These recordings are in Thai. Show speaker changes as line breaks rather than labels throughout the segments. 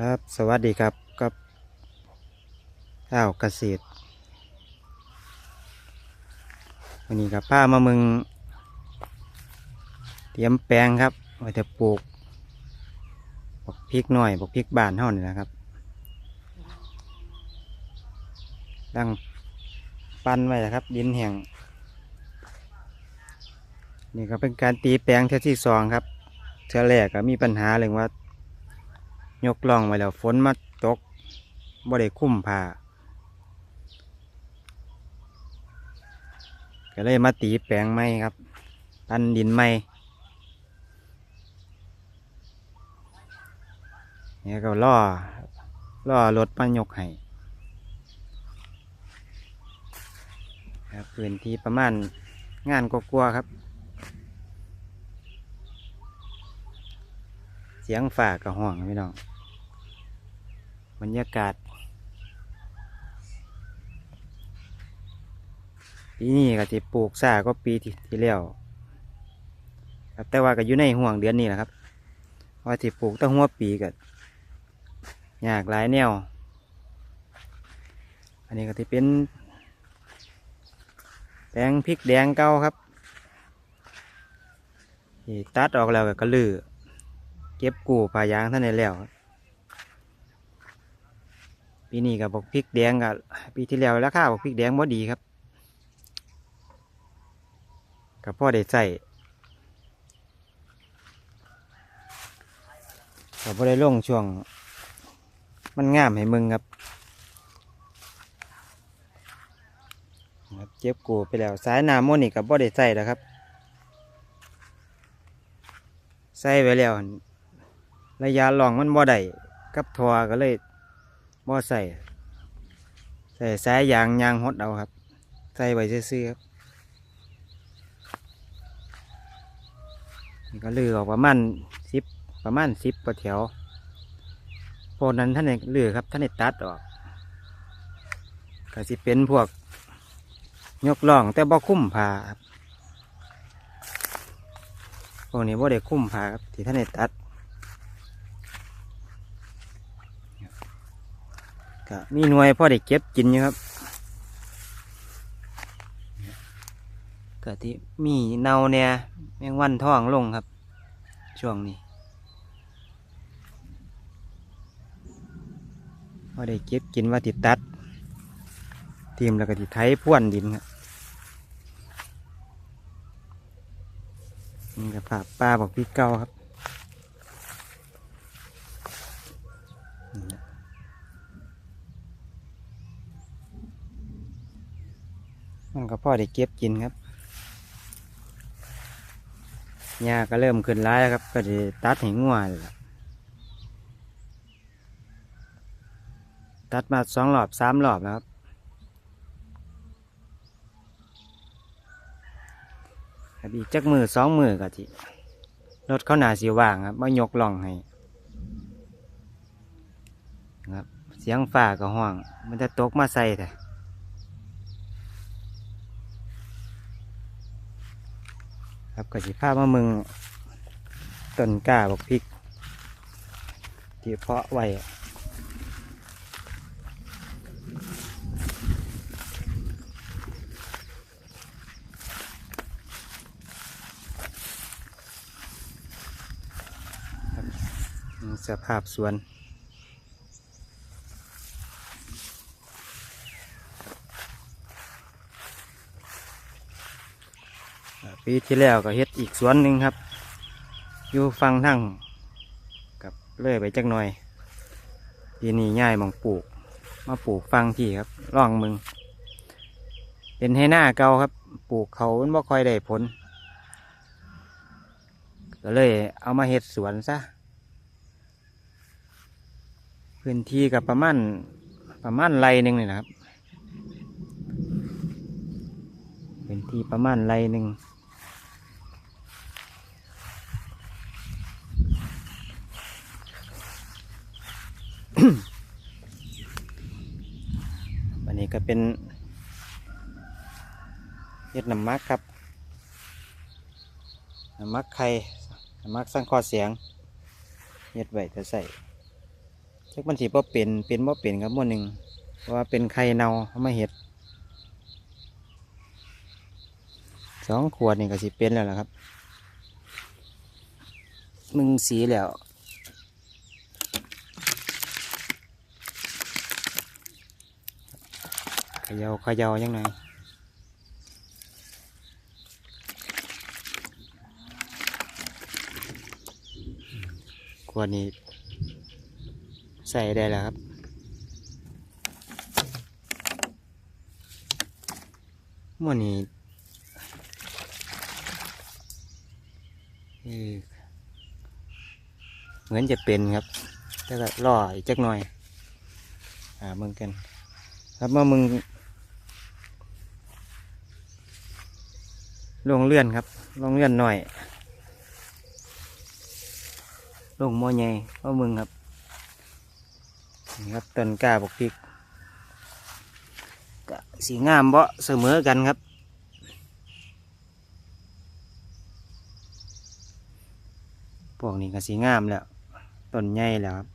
ครับสวัสดีครับกับข้าวเกษตรวันนี้กับป้ามามึง เตรียมแปลงครับไว้จะปลูกบักพริกหน่อยบักพริกบานเท่านี่นะครับดังปั้นไว้นะครับ ดินแห้งนี่ก็เป็นการตีแปลงเท่าที่สองครับเท่าแรกก็มีปัญหาเรื่องว่า ยกล่องไว้แล้วฝนมาตกบ่ได้คุ้มผ้าก็เลยมาตีแปลงไม้ครับ ตันดินไม้เนี่ยก็ล่อล่อรถมายกให้ครับพื้นที่ประมาณงานกลัวครับ เสียงฝากับห้องพี่น้อง บรรยากาศปีนี้ก็จะปลูกซ่าก็ปีที่ที่แล้วครับแต่ว่าก็อยู่ในห่วงเดือนนี้แหละครับว่าที่ปลูกตั้งหัวปีก็ยากหลายแนว อันนี้ก็จะเป็นแปลงพริกแดงเก่าครับที่ตัดออกแล้วก็กระลือ เก็บกู้ผายางท่านในแล้วครับ ปีนี้กับบอกพริกแดงกับปีที่แล้วราคาบอกพริกแดงบ่ดีครับกับพ่อได้ใส่กับพ่ได้ลงช่วง มันงามให้มึงครับเจ็บกูไปแล้วสายน้ำมันนี่กับพ่ได้ใส่แล้วครับใส่ไปแล้วระยะลองมันบ่ได้กับทอก็เลย บ่ใส่ใส่สายยางยางหดเอาครับ ใส่ไว้ซื่อๆครับก็ลือออกประมาณสิบประมาณสิบกว่าแถวพวกนั้นท่านเอกลือครับท่านเอกตัดออกก็สิเป็นพวก ยกล่องแต่บ่คุ้มผ้าครับพวกนี้บ่ได้คุ้มผ้าครับที่ท่านเอกตัด ก็มีหน่วยพ่อได้เก็บกินอยู่ครับก็ที่มีเนาเนี่ยแมงวันท้องลงครับ ช่วงนี้พ่อได้เก็บกินว่าติดตัด ทีมแล้วก็ติดไถพ่วนดินครับนี่ก็ภาปลาบอกพี่เก้าครับนี่นะ มันก็พอได้เก็บกินครับหญ้าก็เริ่มขึ้นร้ายแล้วครับ ก็จะตัดให้งัวเลยล่ะตัดมาสองรอบสามรอบแล้วครับครับอีกจักมือสองมือก็ทีรถเขาหนาสีว่างครับมายกล่องให้ครับ เสียงฝ่าก็ห้องมันจะตกมาใส่แต่ ครับก็สิภาพมามึงต้นกล้าบอกพริก ที่เพาะไว้สภาพสวน ปีที่แล้วก็เฮ็ดอีกสวนหนึ่งครับ อยู่ฟังทั้งกับเลื่อยไปจักหน่อยปีนี้ง่ายมองปลูก มาปลูกฟังที่ครับร่องมึง เป็นให้หน้าเก่าครับ ปลูกเขามันบ่ค่อยได้ผล ก็เลยเอามาเฮ็ดสวนซะพื้นที่กับประมาณประมาณไรหนึ่งเลยนะครับพื้นที่ประมาณไรหนึ่ง อันนี้ก็เป็นเห็ดน้ำมักครับน้ำมักไข่น้ำมักสร้างคอเสียงเห็ดไว้จะใส่จักมันสิบ่เป็นเป็นบ่เป็นครับหมู่หนึ่งเพราะว่าเป็นไข่เน่าเอามาเห็ดสองขวดนี่ก็สิเป็นแล้วล่ะครับมึงสีแล้ว เยาเขยายังไงขวดนี้ ใส่ได้แล้วครับมื่อนี้เอ่อเหมือนจะเป็นครับ แต่ก็รออีกจักหน่อย อ่ามึงกัน ครับเมื่อมึง ลงเลื่อนครับ ลงเลื่อนหน่อย ลงมอใหญ่เพราะมึงครับนี่ครับต้นกาบกพริกกสีงามเบาะเสมอกันครับ พวกนี้ก็สีงามแล้วต้นใหญ่แล้วครับ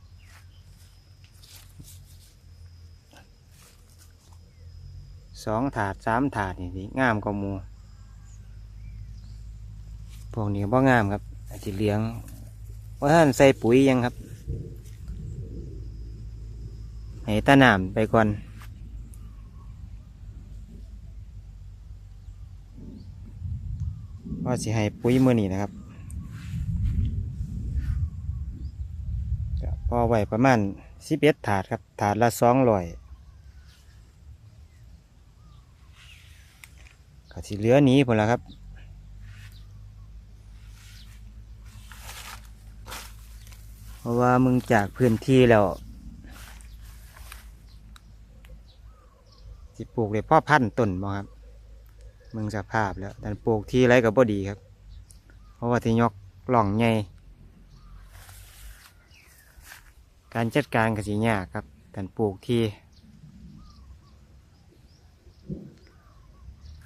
สองถาดสามถาดนี่งามกว่ามู พวกนี้บ่งามครับอาจจะเลี้ยงว่าท่านใส่ปุ๋ยยังครับให้ตาหนามไปก่อนว่าสิให้ปุ๋ยมือนี่นะครับพอไวประมาณสิบเอ็ดถาดครับ ถาดละสองร้อยก็สิเหลือนี้ผลละครับ เพราะว่ามึงจากพื้นที่แล้วสิปลูกเลยพ่อพันธุ์ต้นบ่ครับ มึงสภาพแล้วแต่ปลูกที่ไรกับบ่ดีครับ เพราะว่าที่ยกหล่องใหญ่การจัดการก็สิยากครับการปลูกที่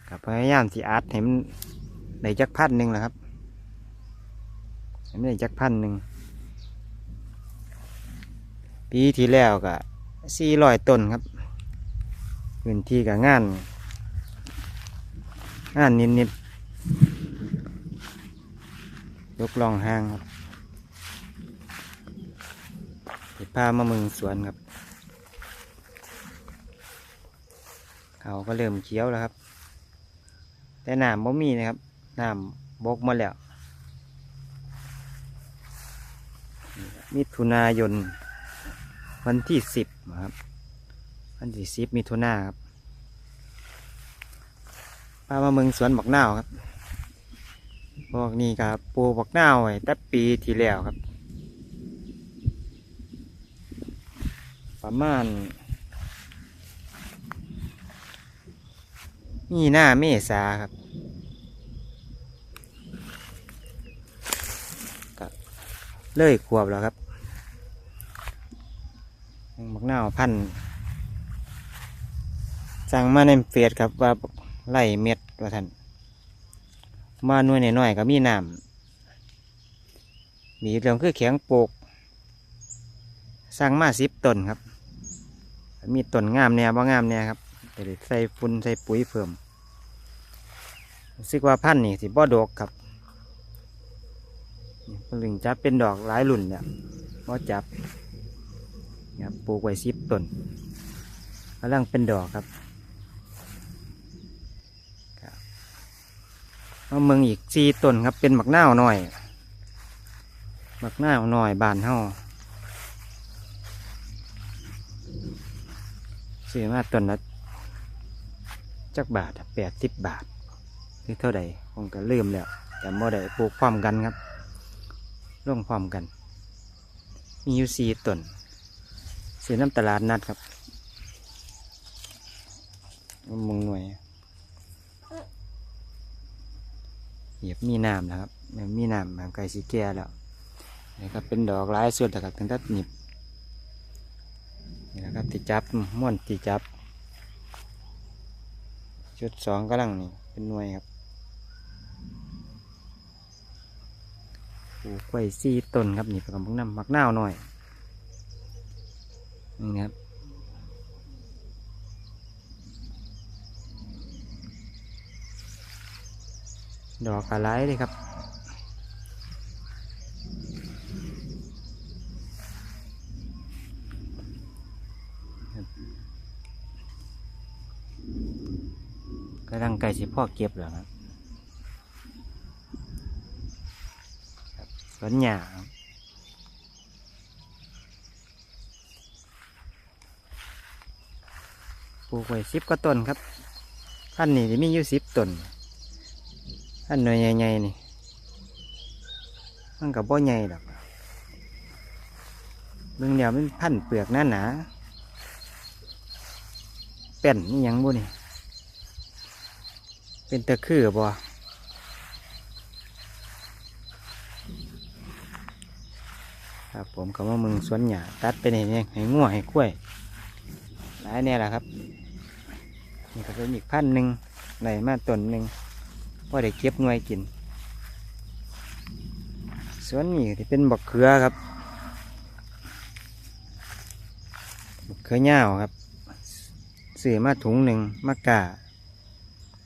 กับพยายามที่อัดให้มันได้จักพันหนึ่งแหละครับให้มันจักพันหนึ่ง ปีที่แล้วก็สี่ร้อยต้นครับพื้นที่กับงาน งานนิดๆยกลองห้างครับไปพามามึงสวนครับ เขาก็เริ่มเขียวแล้วครับ แต่น้ำบ่มีนะครับน้ำบกมาแล้วมิถุนายน วันที่สิบครับ วันที่สิบมิถุนาครับพามาเมืองสวนบักนาวครับบอกนี่ครับปูบักนาวไว้แต่ปีที่แล้วครับ ประมาณมีหน้าเมษาครับก็เลยขวบแล้วครับ บักนาวพันธุ์สั่งมาในเฟซครับว่าไล่เม็ดว่าท่านมาหน่วยหน่อยก็มีน้ำมีเรื่องคือแข็งโปกสั่งมาสิบต้นครับ มีต้นงามเนี่ยบ่งามเนี่ยครับแต่ใส่ฝุ่นใส่ปุ๋ยเพิ่มรู้สึกว่าพันธุ์นี่สิบ่ดอกครับนี่เพิ่งจับเป็นดอกหลายรุ่นเนี่ยบ่จับ เนี่ยปลูกไว้สิบต้นกำลังเป็นดอกครับเอาเมืองอีกสี่ต้นครับเป็นหมักน้าหน่อยหมักน้าหน่อยบานเฮาซื้อมาต้นละจักบาทแปดสิบบาทหรือเท่าใดผมก็ลืมแล้วแต่โมได้ปลูกพร้อมกันครับร่วมพร้อมกัน มีอยู่สี่ต้น ซื้อน้ำตลาดนัดครับมึงหน่วย เหยียบมีน้ำนะครับ มีน้ำมันไก่สีแก่แล้วนี่ครับเป็นดอกหลายส่วนแต่ครับตั้งแต่หนิบนี่นะครับที่จับม้วนที่จับ ชุดสองกำลังนี่เป็นหน่วยครับปลูกไว้สี่ต้นครับนี่เป็นกำลังนำมักนาวหน่อย นี่ครับ ดอกอะไรเลยครับกำลังไก่สิพ่อเก็บแล้วครับครับสวนหญ้าครับ ลูกไว้สิบก็ต้นครับพันนี่จะมีอยู่สิบต้นพันหน่วยใหญ่ๆนี่มันกับบ่ใหญ่ดอกเบิ่งเดียวมันพันเปลือกหนาหนาๆเป็นนี่ยังบุนี่เป็นตะคือบ่ครับผมก็ว่ามึงสวนหญ้าตัดไปเนี่ยให้งัวให้กล้วยหลายเนี่ยแหละครับ นี่ก็เป็นอีกพันธุ์หนึ่งไหนมาต้นหนึ่งพอได้เก็บหน่วยกินสวนนี้ที่เป็นบักเขือครับบักเขือเน่าครับซื้อมาถุงหนึ่งมากา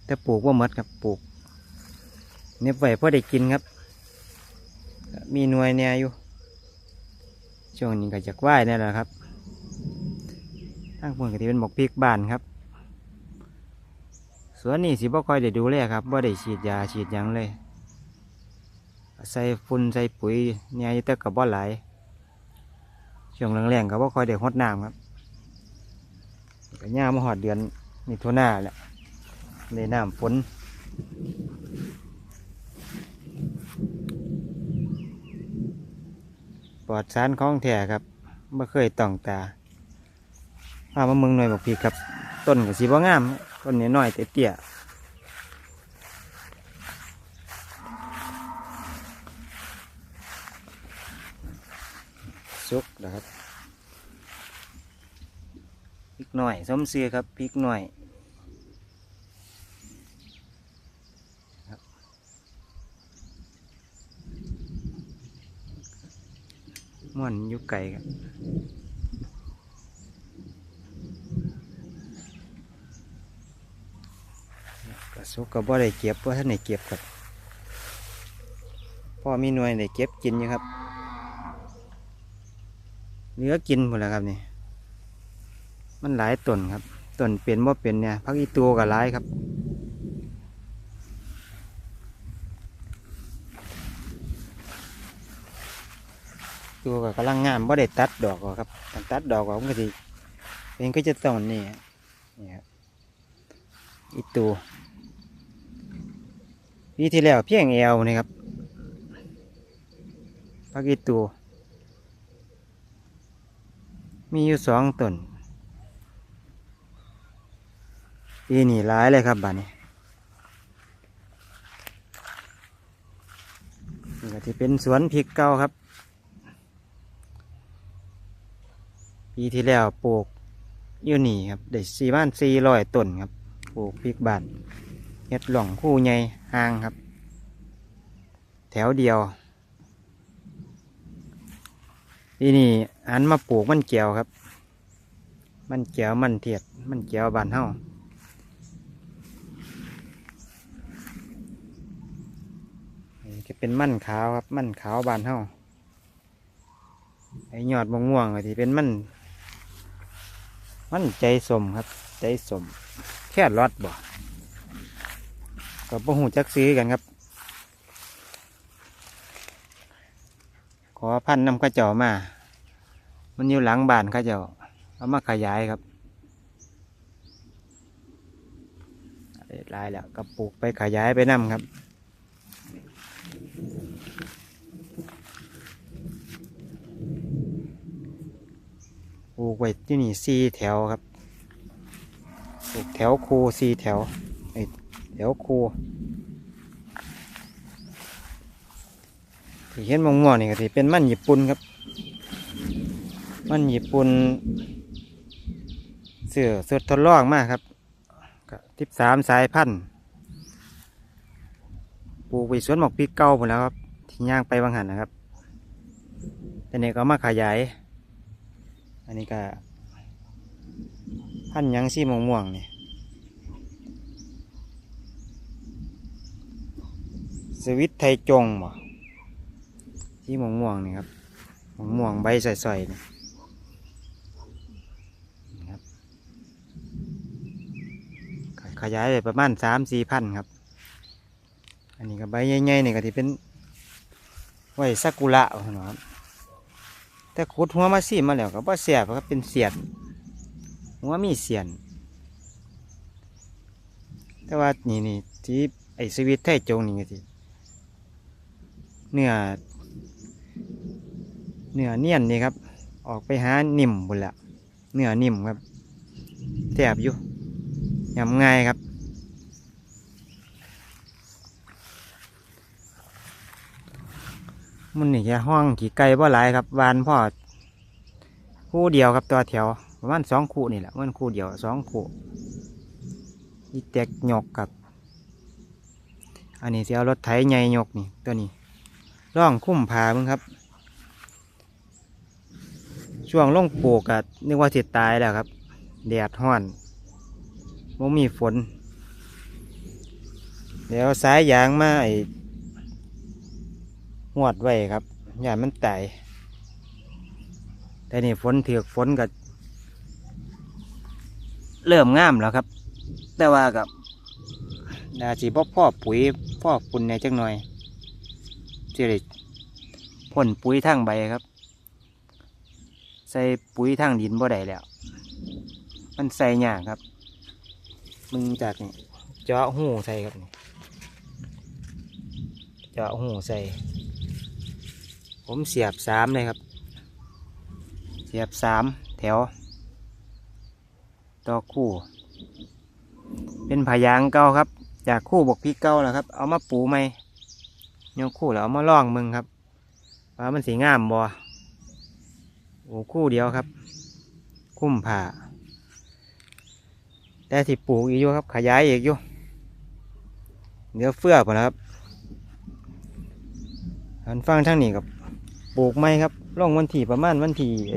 แต่ปลูกว่าหมดครับปลูกเน็บไว้พอได้กินครับ มีหน่วยเนี่ยอยู่ช่วงนี้ก็จะไหว้นี่แหละครับทางพนก็ที่เป็นหมกพริกบานครับ สวนนี้สิบ่ค่อยได้ดูแลครับบ่ได้ฉีดยาฉีดหยังเลย ใส่ฝุ่นใส่ปุ๋ยเนี่ยยู่แต่กับบ่หลายช่วงแรงๆก็บ่ค่อยได้หดน้ำครับก็ย่ามาหอดเดือนมิถุนาแหละในน้ำฝนปลอดสารของแท้ครับไม่เคยต้องตาพามาเมืองหน่วยบอกพี่ครับ ต้นกับสีบ่งาม ต้นนี้น้อยเตี้ยๆสุกนะครับพริกหน่อยส้มเสือครับพริกหน่อยม่วนยุกไก่ครับกระ สุกกับบ่ได้เก็บว่าท่านไหนเก็บครับพ่อมีหน่วยไหนเก็บกินอยู่ครับเหลือกินหมดแล้วครับนี่มันหลายต้นครับต้นเป็นว่าเป็นเนี่ยพักอีตัวกับหลายครับตัวก็กำลังงามบ่ได้ตัดดอกหรอกครับตัดดอกออกมันก็สิเป็นก็จะต้นนี่นี่ครับอีตัว ปีที่แล้วเพียงเอวนี่ครับพักอีตัวมีอยู่สองต้นปีนี้หลายเลยครับบ้านนี้นี่ก็ที่เป็นสวนพริกเก่าครับ ปีที่แล้วปลูกอยู่นี่ครับได้สี่บ้านสี่ร้อยต้นครับ ปลูกพริกบานเฮ็ดหล่องคู่ใหญ่ ห่างครับ แถวเดียวปีนี้หันมาปลูกมันเจียวครับ มันเจียวมันเทียด มันเจียวบานเฮานี่ก็เป็นมันขาวครับ มันขาวบานเฮาไอ้ยอดมะม่วงก็ที่เป็นมันมันใจสมครับ ใจสม แค่รอดบ่ ก็บ่หูจักซื้อกันครับ ขอพันนำข้าเจ้ามา มันอยู่หลังบ้านข้าเจ้าเอามาขยายครับเรียบร้อยแล้วก็ปลูกไปขยายไปนำครับปลูกไว้ที่นี่สี่แถวครับปลูกแถวคูสี่แถว ไอยแถวครูที่เห็นมองม่วงนี่ก็ที่เป็นมันญี่ปุ่นครับ มันญี่ปุ่นเสือเสุดทดลองมากครับทิพสามสายพันธุ์ปลูกไปสวนหมอกพริกเก่าหมดแล้วครับ ที่ย่างไปบางหันนะครับ แต่เนี่ยก็เอามาขยาย อันนี้ก็พันยังสีม่วงม่วงๆนี่ สวิตไทยจงบ่สีม่วงม่วงนี่ครับม่วงม่วงใบใสๆนี่นี่ครับขยายไปประมาณสามสี่พันครับ อันนี้ก็ใบใหญ่ๆนี่ก็ที่เป็นไว้ซากุระนะครับแต่ขุดหัวมาซีมาแล้วก็บ่เสียบครับเป็นเสียดหัวมีเสียน แต่ว่านี่นี่ที่ไอสวิตไทยจงนี่ก็ที่ เนื้อเนื้อเนียนนี่ครับ ออกไปหานิ่มบุนละเนื้อนิ่มครับแทบอยู่ยำง่ายครับมันนี่แค่ห้องขี่ไก่บ่หลายครับวานพ่อคู่เดียวครับตัวแถวประมาณสองคู่นี่แหละมันคู่เดียวสองคู่อีแตกหยกครับ อันนี้เสิเอารถไถใหญ่หยกนี่ตัวนี้ ร่องคุ้มผามึงครับ ช่วงล่องปลูกกันึกว่าสิตายแล้วครับ แดดห้อนมมีฝน เดี๋ยวสายยางมาไอ้งวดไว้ครับอย่ามันไตแต่นี่ฝนเถือกฝนก็เริ่มงามแล้วครับ แต่ว่ากับดาจีพ่อพ่อปุ๋ยพ่อปุ่นในจังหน่อย สิริพ่นปุ๋ยทางใบครับ ใส่ปุ๋ยทางดินบ่ได้แล้ว มันใส่ยากครับ มึงจากนี่เจาะหูใส่ครับนี่เจาะหูใส่ ผมเสียบสามเลยครับ เสียบสามแถว ต่อคู่ เป็นผายางเก่าครับ จากคู่บกพี่เก่าแล้วครับ เอามาปูไหม ยกคู่แล้วเอามาล่องมึงครับว่ามันสีงามบ่โอ้คู่เดียวครับ คุ้มผ่าแต่ที่ปลูกอีกอยู่ครับ ขยายอีกอยู่เดี๋ยวเฟื่อพอนะครับอันฟังทั้งนี้กับปลูกไม้ครับล่องวันที่ประมาณวันที่ไอ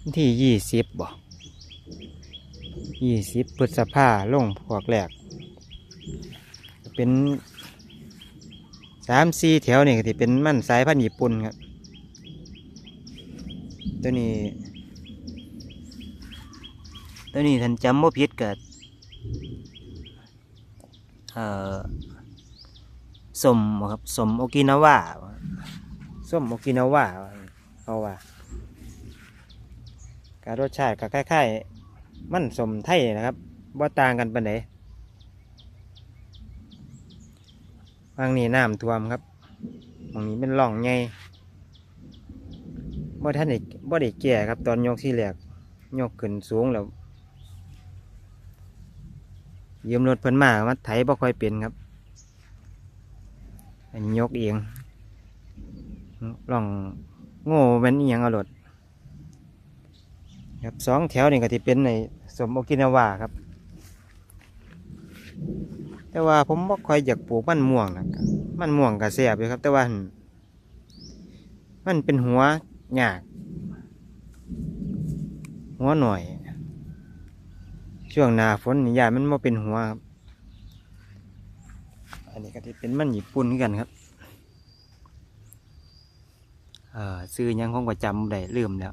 วันที่ยี่สิบบ่ยี่สิบพฤษภาล่งพวกแรก เป็นสามสี่แถวนี่ก็ที่เป็นมันสายพันธุ์ญี่ปุ่นครับ ตัวนี้ ตัวนี้ท่านจำว่าพิษกับเอ่อสมครับสมโอกินาวาส้มโอกินาวาเขาว่าการรสชาติก็คล้ายๆ มันสมไทยนะครับว่าต่างกันปานไหน บางนี้น้ำท่วมครับบางนี้เป็นร่องไงบ่ท่านได้บ่ได้แก่ครับ ตอนยกที่แรกยกขึ้นสูงแล้วยืมรถเพิ่นมามาไถบ่ค่อยเป็นครับ อันนี้ยกเองลองโง่เป็นอีหยังเอารถครับสองแถวนี่ก็ที่เป็นในสมโอกินาวาครับ แต่ว่าผมบ่ค่อยอยากปลูกมันม่วงนะมันม่วงก็แซ่บอยู่ครับ แต่ว่ามันเป็นหัวยาก หัวหน่อย ช่วงหนาฝนนี่ยามันมาเป็นหัวครับ อันนี้ก็ที่เป็นมันญี่ปุ่นกันครับ เออซื้อยังคงก็จำได้ลืมแล้ว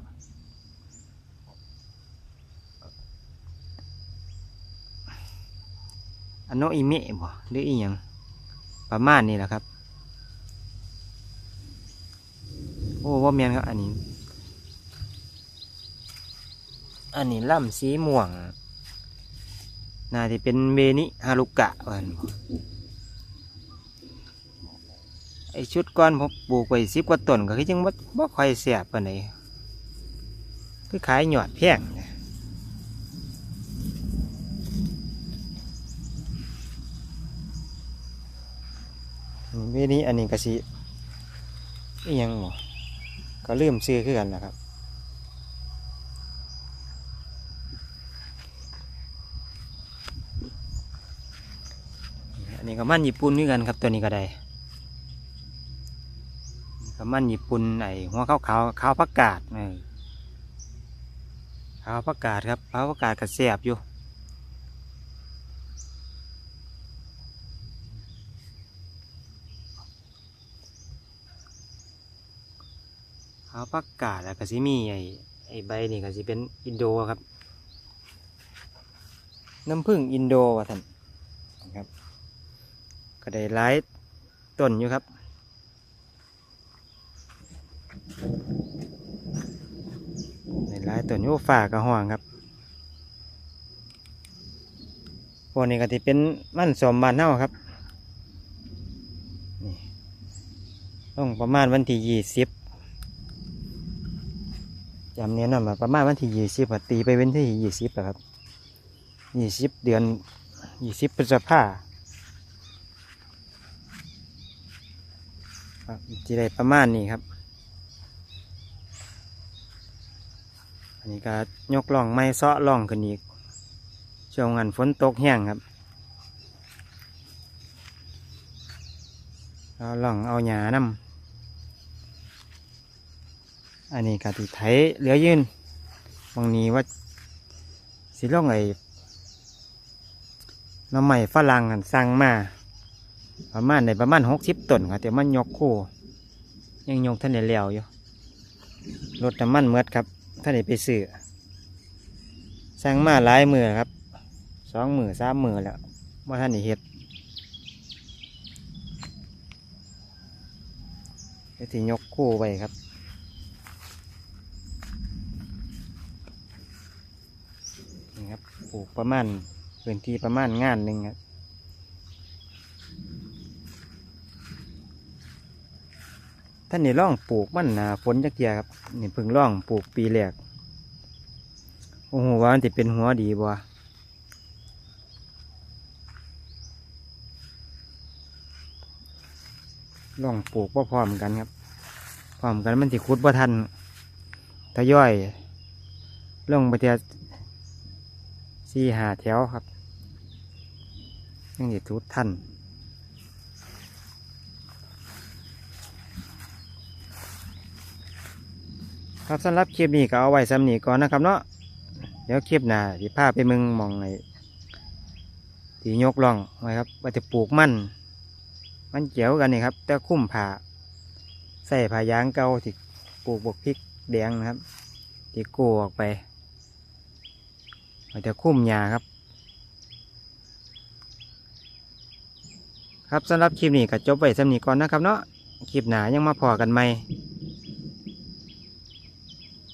อันโนอิเมะบ่หรืออีหยังประมาณนี้แหละครับ โอ้ว่าเมียนครับ อันนี้ อันนี้ล่ำสีม่วง น่าจะเป็นเมนิฮารุกะวันไอชุดก้อนผมปลูกไปสิบกว่าต้นก็คือยังบ่บ่ค่อยเสียบปานใดคือขายหยอดแพงนี่ย เวนี้อันนี้ก็สิอียังบ่ก็ลืมซื้อคือกันนะครับ อันนี้ก็มันญี่ปุ่นคือกันครับตัวนี้ก็ได้กับมันญี่ปุ่นไอหัวขาวขาวขาวผักกาดเออขาวประกาศครับขาวประกาศกระแสบอยู่ ขาวประกาศแล้วก็สิมีไอ้ไอ้ใบนี่ก็สิเป็นอินโดครับ น้ำผึ้งอินโดว่ะท่านครับ ก็ได้หลายต้นอยู่ครับในหลายต้นโยฝ่ากระห่วงครับพวกนี้ก็จะเป็นมันสมบานเน่าครับนี่ต้องประมาณวันที่ยี่สิบ จำเนี้ยนำมาประมาณวันที่ยี่สิบตีไปเป็นที่ยี่สิบครับยี่สิบเดือนยี่สิบพฤษภาครับจีได้ประมาณนี้ครับ อันนี้ก็ยกล่องไม้เซาะล่องขึ้นอีก ช่วงนั้นฝนตกแห้งครับเอาล่องเอาหยานำ อันนี้ก็ติไถเหลือยืนบางนี้ว่าสิล่องไอ้น้ำใหม่ฝรั่งกันสั่งมา ประมาณในประมาณหกสิบต้นครับแต่มันยกคู่ ยังยกท่านในเลี้ยวอยู่รถน้ำมันเมือดครับท่านได้ไปซื้อสั่งมาหลายมือครับสองมือสามมือแล้วว่าท่านได้เฮ็ดเดี๋ยวที่ยกคู่ไปครับ นี่ครับป ลูกประมาณพื้นที่ประมาณงานหนึ่งครับท่านนี่ร่องปลูกมันหนาฝนจักเกียครับนี่เพิ่งร่องปลูกปีแรกโอ้โหว่ามันจะเป็นหัวดีบ่ร่องปลูกพร้อมกันครับพร้อมกันมันสิคุดบ่ทันทยอยลงไปเทีย สี่หาแถวครับยังสิทุดทันครับสำหรับคลิปนี้ก็เอาไว้สำนีก่อนนะครับเนาะเดี๋ยวคลิปหน้าที่พาพไปมึงมองไอ้ที่ยกล่องไว้ครับว่าจะปลูกมันมันเกี่ยวกันนี่ครับ แต่คุ้มผ่าใส่ผ่ายางเก่าที่ปลูกบกพริกแดงนะครับที่กูออกไป ว่าจะคุ้มหญ้าครับ ครับสำหรับคลิปนี้ก็จบไว้สำนีก่อนนะครับเนาะคลิปหน้ายังมาพอกันไหม